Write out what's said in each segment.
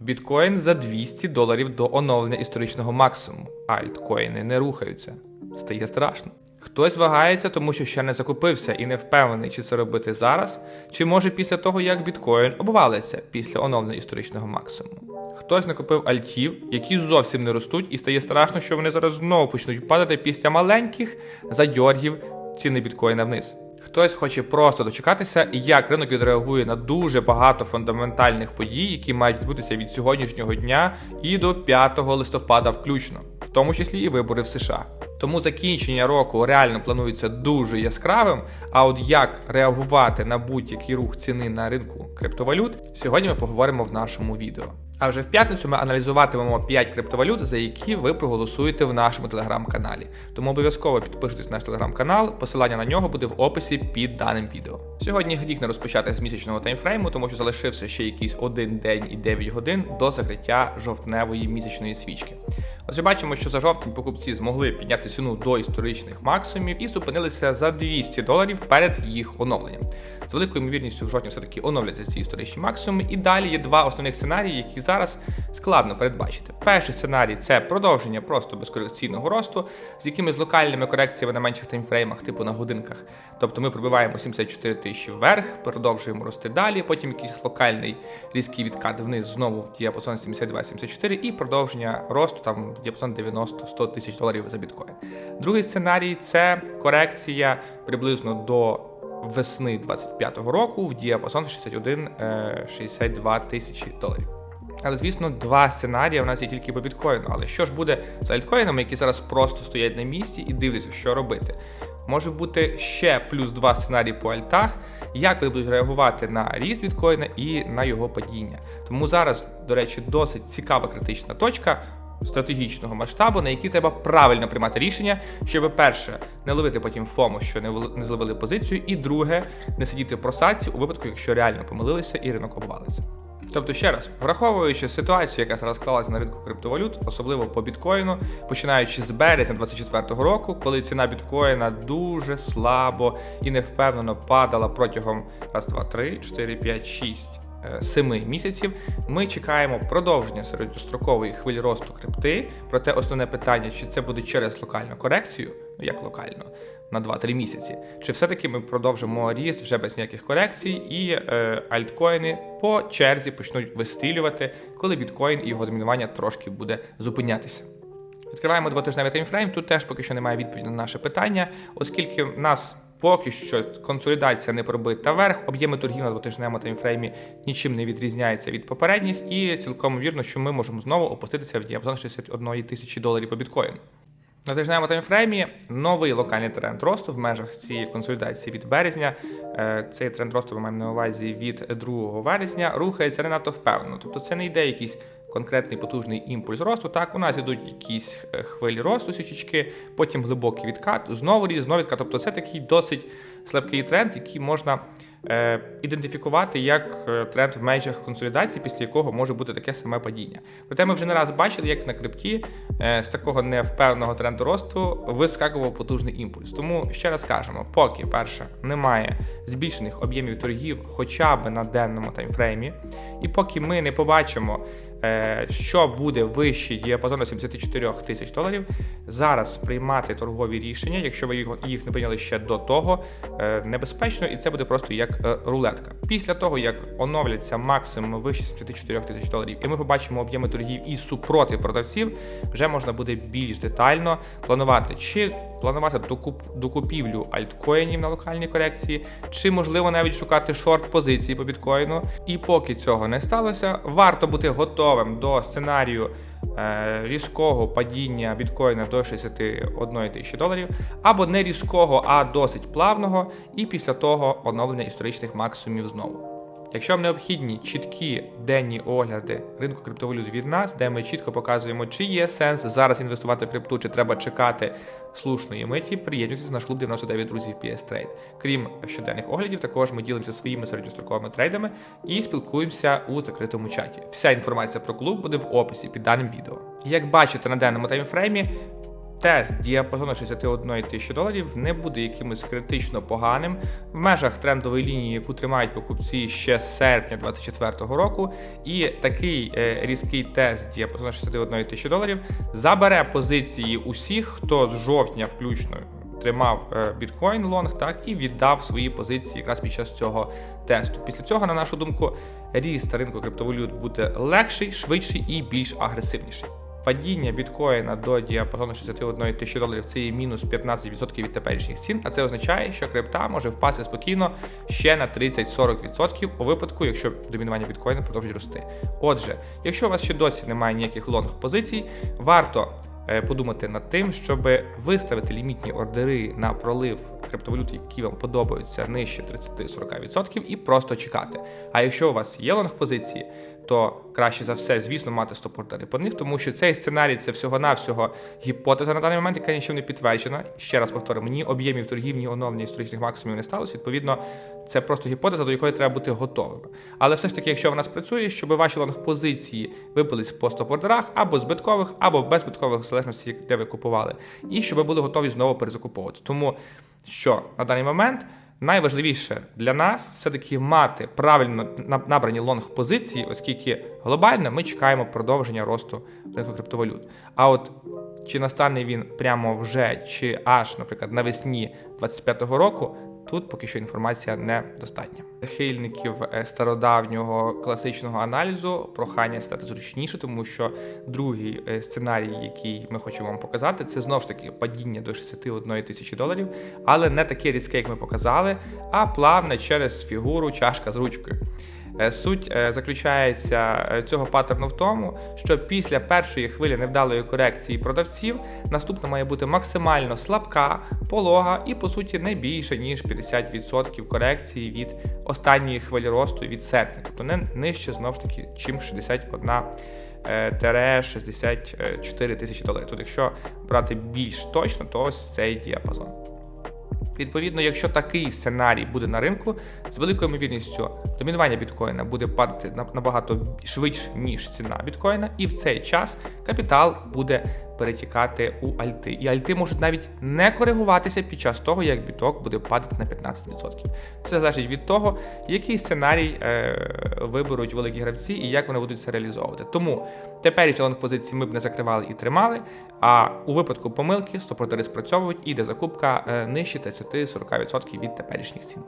Біткоін за 200 доларів до оновлення історичного максимуму. Альткоїни не рухаються. Стає страшно. Хтось вагається, тому що ще не закупився і не впевнений, чи це робити зараз, чи може після того, як біткоін обвалиться після оновлення історичного максимуму. Хтось накупив альтів, які зовсім не ростуть, і стає страшно, що вони зараз знову почнуть падати після маленьких задьоргів ціни біткоїна вниз. Хтось хоче просто дочекатися, як ринок відреагує на дуже багато фундаментальних подій, які мають відбутися від сьогоднішнього дня і до 5 листопада включно, в тому числі і вибори в США. Тому закінчення року реально планується дуже яскравим. А от як реагувати на будь-який рух ціни на ринку криптовалют, сьогодні ми поговоримо в нашому відео. А вже в п'ятницю ми аналізуватимемо 5 криптовалют, за які ви проголосуєте в нашому телеграм-каналі. Тому обов'язково підпишитесь на наш телеграм-канал, посилання на нього буде в описі під даним відео. Сьогодні гріх не розпочати з місячного таймфрейму, тому що залишився ще якийсь один день і 9 годин до закриття жовтневої місячної свічки. Отже, бачимо, що за жовтень покупці змогли підняти ціну до історичних максимумів і зупинилися за 200 доларів перед їх оновленням. З великою ймовірністю в жовтні все-таки оновляться ці історичні максимуми. І далі є два основних сценарії, які зараз складно передбачити. Перший сценарій це продовження просто безкорекційного росту з якимись локальними корекціями на менших таймфреймах, типу на годинках. Тобто ми пробиваємо 74 тисячі вверх, продовжуємо рости далі, потім якийсь локальний різкий відкат вниз знову в діапазон 72-74 і продовження росту там в діапазон 90-100 тисяч доларів за біткоін. Другий сценарій це корекція приблизно до весни 25-го року в діапазон 61-62 тисячі доларів. Але звісно, два сценарії у нас є тільки по біткоїну. Але що ж буде з альткоїнами, які зараз просто стоять на місці і дивляться, що робити? Може бути ще плюс два сценарії по альтах, як вони будуть реагувати на ріст біткоїна і на його падіння. Тому зараз, до речі, досить цікава критична точка. Стратегічного масштабу, на який треба правильно приймати рішення, щоб перше не ловити потім фому, що не зловили позицію, і друге не сидіти в просадці у випадку, якщо реально помилилися і ринок обвалиться. Тобто, ще раз, враховуючи ситуацію, яка зараз склалася на ринку криптовалют, особливо по біткоїну, починаючи з березня 2024 року, коли ціна біткоїна дуже слабо і невпевнено падала протягом раз, два, три, чотири, п'ять, шість. е, Семи місяців ми чекаємо продовження середньострокової хвилі росту крипти. Проте основне питання, чи це буде через локальну корекцію, як локально, на 2-3 місяці, чи все-таки ми продовжимо ріст вже без ніяких корекцій, і е, альткоїни по черзі почнуть вистрілювати, коли біткоін і його домінування трошки буде зупинятися. Відкриваємо двотижневий таймфрейм. Тут теж поки що немає відповіді на наше питання, оскільки в нас поки що консолідація не пробита вверх, об'єми торгів на двотижневому таймфреймі нічим не відрізняються від попередніх, і цілком вірно, що ми можемо знову опуститися в діапазон 61 тисячі доларів по біткоїну. На тижневому таймфреймі новий локальний тренд росту в межах цієї консолідації від березня. Е, Цей тренд росту ми маємо на увазі від 2 вересня, рухається не надто впевнено. Тобто це не йде якийсь конкретний потужний імпульс росту. Так, у нас ідуть якісь е, хвилі росту січечки, потім глибокий відкат, знову ріст, знову відкат. Тобто це такий досить слабкий тренд, який можна ідентифікувати як е, тренд в межах консолідації, після якого може бути таке саме падіння. Проте ми вже не раз бачили, як на крипті е, з такого невпевненого тренду росту вискакував потужний імпульс. Тому ще раз кажемо, поки перше немає збільшених об'ємів торгів, хоча б на денному таймфреймі, і поки ми не побачимо. Е, Що буде вище діапазону 74 тисяч доларів, зараз приймати торгові рішення, якщо ви їх- не прийняли ще до того, е, небезпечно, і це буде просто як е, рулетка. Після того, як оновляться максимум вище 74 тисяч доларів, і ми побачимо об'єми торгів і супротив продавців, вже можна буде більш детально планувати, чи планувати докуп, докупівлю альткоїнів на локальній корекції, чи можливо навіть шукати шорт позиції по біткоїну. І поки цього не сталося, варто бути готовим до сценарію е, різкого падіння біткоїна до 61 тисячі доларів, або не різкого, а досить плавного, і після того оновлення історичних максимумів знову. Якщо вам необхідні чіткі денні огляди ринку криптовалют від нас, де ми чітко показуємо, чи є сенс зараз інвестувати в крипту, чи треба чекати слушної миті, приєднуйтесь в наш клуб 99 друзів PS Trade. Крім щоденних оглядів, також ми ділимося своїми середньостроковими трейдами і спілкуємося у закритому чаті. Вся інформація про клуб буде в описі під даним відео. Як бачите на денному таймфреймі, тест діапазону 61 тисячі доларів не буде якимось критично поганим в межах трендової лінії, яку тримають покупці ще з серпня 2024 року. І такий е, різкий тест діапазону 61 тисячі доларів забере позиції усіх, хто з жовтня включно. Тримав е, біткоін лонг, так і віддав свої позиції якраз під час цього тесту. Після цього, на нашу думку, ріст ринку криптовалют буде легший, швидший і більш агресивніший. Падіння біткоїна до діапазону 61 тисячі доларів це є мінус 15% від теперішніх цін, а це означає, що крипта може впасти спокійно ще на 30-40% у випадку, якщо домінування біткоїна продовжить рости. Отже, якщо у вас ще досі немає ніяких лонг позицій, варто е, подумати над тим, щоб виставити лімітні ордери на пролив криптовалют, які вам подобаються нижче 30-40% і просто чекати. А якщо у вас є лонг позиції, то краще за все, звісно, мати стоп-ордери по них, тому що цей сценарій це всього-навсього гіпотеза на даний момент, яка нічим не підтверджена. Ще раз повторимо, ні об'ємів торгів, ні оновлення історичних максимумів не сталося. Відповідно, це просто гіпотеза, до якої треба бути готовими. Але все ж таки, якщо вона спрацює, щоб ваші лонг-позиції випились по стоп-ордерах або збиткових, або беззбиткових, в залежності, де ви купували, і щоб ви були готові знову перезакуповувати. Тому що на даний момент. Найважливіше для нас все-таки мати правильно набрані лонг позиції, оскільки глобально ми чекаємо продовження росту ринку криптовалют. А от чи настане він прямо вже, чи аж, наприклад, навесні 25-го року, Тут поки що інформація недостатня. Прихильників е, стародавнього класичного аналізу прохання стати зручніше, тому що другий е, сценарій, який ми хочемо вам показати, це знову ж таки падіння до 61 тисячі доларів, але не таке різке, як ми показали, а плавне через фігуру чашка з ручкою. Е, суть заключається цього паттерну в тому, що після першої хвилі невдалої корекції продавців наступна має бути максимально слабка, полога і, по суті, не більше ніж 50% корекції від останньої хвилі росту від серпня, тобто не нижче знову ж таки, чим 61 64 тисячі доларів. Тут, якщо брати більш точно, то ось цей діапазон. Відповідно, якщо такий сценарій буде на ринку, з великою ймовірністю домінування біткоїна буде падати набагато швидше, ніж ціна біткоїна, і в цей час капітал буде перетікати у альти. І альти можуть навіть не коригуватися під час того, як біток буде падати на 15%. Це залежить від того, який сценарій е, виберуть великі гравці і як вони будуть це реалізовувати. Тому тепер лонг позиції ми б не закривали і тримали. А у випадку помилки стопродери спрацьовують і йде закупка е, нижче 30-40% від теперішніх цін.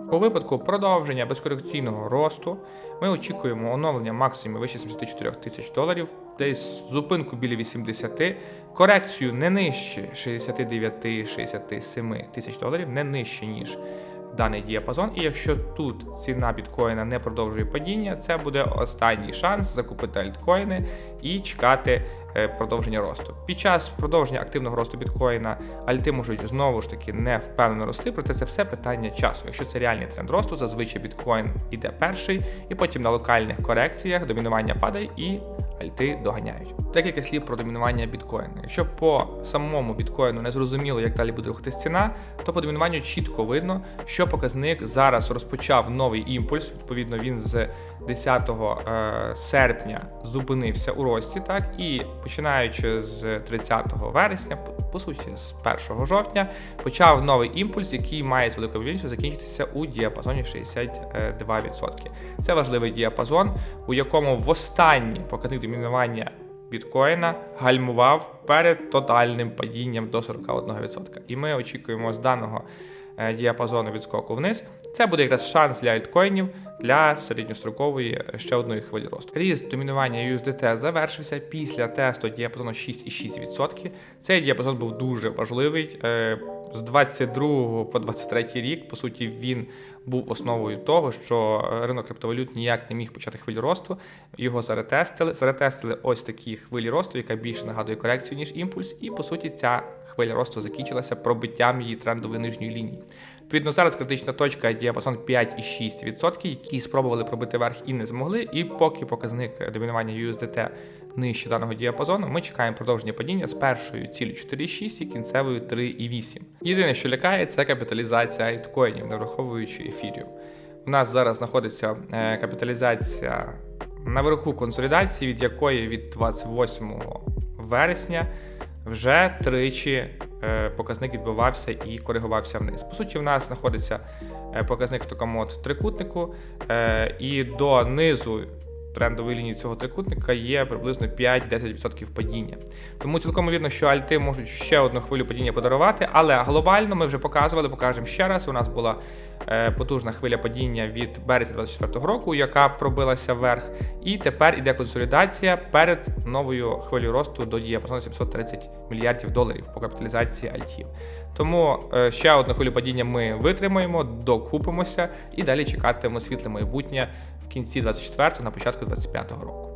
У випадку продовження безкорекційного росту ми очікуємо оновлення максимумів вище 74 тисяч доларів, десь зупинку біля 80, корекцію не нижче 69-67 тисяч доларів, не нижче, ніж даний діапазон. І якщо тут ціна біткоїна не продовжує падіння, це буде останній шанс закупити альткоїни і чекати Е, продовження росту. Під час продовження активного росту біткоїна альти можуть знову ж таки не впевнено рости, проте це все питання часу. Якщо це реальний тренд росту, зазвичай біткоін іде перший, і потім на локальних корекціях домінування падає і альти доганяють. Декілька слів про домінування біткоїна. Якщо по самому біткоїну не зрозуміло, як далі буде рухатись ціна, то по домінуванню чітко видно, що показник зараз розпочав новий імпульс. Відповідно, він з 10 е, серпня зупинився у рості, так і починаючи з 30 вересня, по суті, з 1 жовтня, почав новий імпульс, який має з великою вірністю закінчитися у діапазоні 62%. Це важливий діапазон, у якому в останній показник домінування біткоїна гальмував перед тотальним падінням до 41%. І ми очікуємо з даного е, діапазону відскоку вниз. Це буде якраз шанс для альткоїнів для середньострокової е, ще одної хвилі росту. Ріст домінування USDT завершився після тесту діапазону 6,6%. Цей діапазон був дуже важливий. Е, з 22 по 23 рік, по суті, він був основою того, що е, ринок криптовалют ніяк не міг почати хвилю росту. Його заретестили. Заретестили ось такі хвилі росту, яка більше нагадує корекцію, ніж імпульс. І по суті, ця хвиля росту закінчилася пробиттям її трендової нижньої лінії. Відповідно, зараз критична точка діапазон 5,6%, які спробували пробити верх і не змогли. І поки показник домінування USDT нижче даного діапазону, ми чекаємо продовження падіння з першою цілю 4,6 і кінцевою 3,8. Єдине, що лякає, це капіталізація айткоїнів, не враховуючи ефірів. У нас зараз знаходиться е, капіталізація наверху консолідації, від якої від 28 вересня вже тричі е, показник відбувався і коригувався вниз. По суті, в нас знаходиться е, показник в такому от трикутнику, е, і до низу трендової лінії цього трикутника є приблизно 5-10% падіння. Тому цілком вірно, що альти можуть ще одну хвилю падіння подарувати, але глобально ми вже показували, покажемо ще раз. У нас була е, потужна хвиля падіння від березня 2024 року, яка пробилася вверх, і тепер іде консолідація перед новою хвилею росту до діапазону 730 мільярдів доларів по капіталізації альтів. Тому е, ще одну хвилю падіння ми витримаємо, докупимося і далі чекатимемо світле майбутнє в кінці 24-го, на початку 25-го року.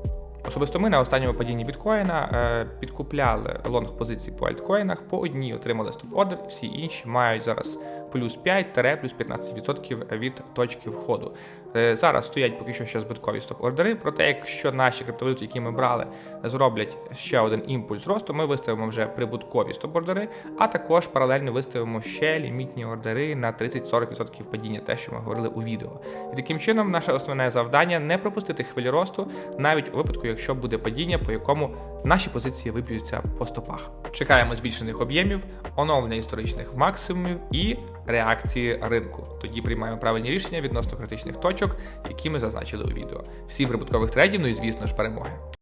Особисто ми на останньому падінні біткоїна е, підкупляли лонг позиції по альткоїнах, по одній отримали стоп-ордер, всі інші мають зараз плюс 5 плюс 15% від точки входу. Е, зараз стоять поки що ще збиткові стоп-ордери, проте якщо наші криптовалюти, які ми брали, зроблять ще один імпульс росту, ми виставимо вже прибуткові стоп-ордери, а також паралельно виставимо ще лімітні ордери на 30-40% падіння, те, що ми говорили у відео. І таким чином, наше основне завдання не пропустити хвилі росту, навіть у випадку, якщо буде падіння, по якому наші позиції виб'ються по стопах. Чекаємо збільшених об'ємів, оновлення історичних максимумів і реакції ринку. Тоді приймаємо правильні рішення відносно критичних точок, які ми зазначили у відео. Всім прибуткових трейдів, ну і звісно ж перемоги.